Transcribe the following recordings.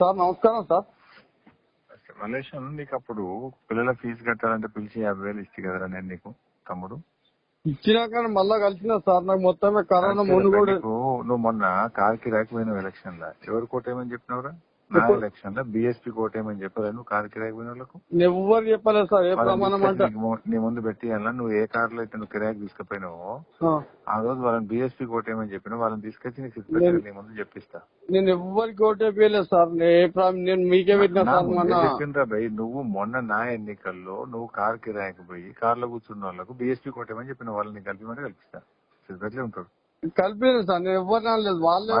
Sir నమస్కారం sir. Malaysia నీకు అప్పుడు పిల్లల ఫీజు కట్టాలంటే పిలిచి యాభై వేలు ఇస్తే కదరా నేను నీకు తమ్ముడు? ఇచ్చినాక మళ్ళా కలిసిన సార్ నాకు మొత్తమే కరోనా ముందు కూడా నువ్వు మొన్న కార్ కిరాకి పోయినావు ఎలక్షన్ లా ఎవరు కోటేమని చెప్పినవరా? ఎలక్షన్లో బీఎస్పీ కోటేమని చెప్పారా నువ్వు కార్ కిరాకి పోయిన వాళ్ళకు? ఎవ్వరు చెప్పలేదు సార్. ఏ ప్రమాణం అంటే? నీ ముందు పెట్టి నువ్వు ఏ కార్లో అయితే నువ్వు కిరాకి తీసుకుపోయినావో ఆ. రోజు వాళ్ళని బీఎస్పీ కోటేమని చెప్పిన వాళ్ళని తీసుకొచ్చి నీకు నీ ముందు చెప్పిస్తా. నేను ఎవ్వరికి ఓటే వేయలేదు సార్ నేను మీకే పెట్టిన సార్ మొన్న. భయ్ నువ్వు మొన్న నా ఎన్నికల్లో నువ్వు కార్ కిరాయికి పోయి కార్లో కూర్చున్న వాళ్ళకు బీఎస్పీ కోటేమని చెప్పిన వాళ్ళని కలిపిమంటే కల్పిస్తా సిద్ధిపేటలో ఉంటాడు కలిపాను సార్. నేను ఎవరిని అనలేదు. వాళ్ళే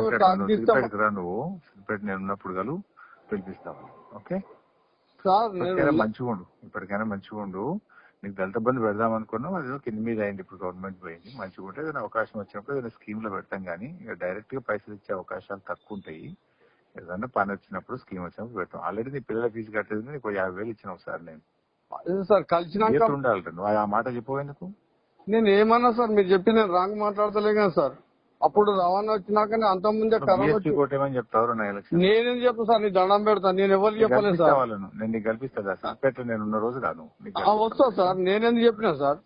నువ్వు. సిద్దిపేట నేను ఉన్నప్పుడు గలు పిలిపిస్తావు ఓకే? మంచిగా ఉండు ఇప్పటికైనా మంచిగా ఉండు నీకు దళిత బంధు పెడదాం అనుకున్నావు అది కింద మీద అయింది ఇప్పుడు గవర్నమెంట్ పోయింది. మంచిగా ఉంటే ఏదైనా అవకాశం వచ్చినప్పుడు ఏదైనా స్కీమ్లో పెడతాం కానీ ఇక డైరెక్ట్గా పైసలు ఇచ్చే అవకాశాలు తక్కువ ఉంటాయి. ఏదైనా పని వచ్చినప్పుడు స్కీమ్ వచ్చినప్పుడు పెడతాం. ఆల్రెడీ నీ పిల్లల ఫీజు కట్టేది నీకు యాభై వేలు ఇచ్చిన ఒకసారి నేను. సార్ కలిసినాక ఉండాలి నువ్వు? ఆ మాట చెప్పవు ఎందుకు? నేను ఏమన్నా సార్ మీరు చెప్పి నేను రాంగ్ మాట్లాడతలే కదా సార్. అప్పుడు రవాణా వచ్చినాక అంత ముందే కరోనా వచ్చి కోటేమని చెప్తావు నా ఎలక్షన్. నేనేం చెప్పను సార్ నీ దండం పెడతాను నేను ఎవరికి చెప్పలేదు సార్. నేను నీకు కల్పిస్తా నేను ఉన్న రోజు కాదు నీకు ఆ, కల్పిస్తా. వస్తా సార్. నేనేందుకు చెప్పినా సార్?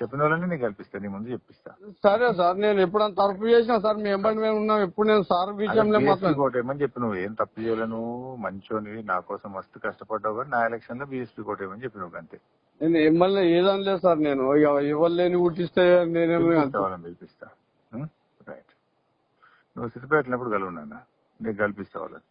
చెప్పిన వాళ్ళని నీకు కల్పిస్తా. నీ ముందు చెప్పిస్తా. సరే సార్ నేను ఎప్పుడైనా తరపు చేసినా సార్ మీ ఎంబడి మేము ఉన్నాం. ఎప్పుడు నేను సార్ విషయంలో బీఎస్పీ మాట్లాడు కోట ఏమని చెప్పి నువ్వు ఏం తప్పు చేయలేను? మంచోనివి నా కోసం మస్తు కష్టపడ్డావు కానీ నా ఎలక్షన్లో బీఎస్పీ కోట ఏమని చెప్పినావు అంతే. నేను ఎమ్మెల్యే ఏదనలేదు సార్ నేను. ఇక ఇవ్వలేని పుట్టిస్తే నేనేమి పిలిపిస్తా వాళ్ళని పిలిపిస్తా నువ్వు సిద్ధిపేటనప్పుడు కలవండి అన్న నేను కల్పిస్తా వాళ్ళని.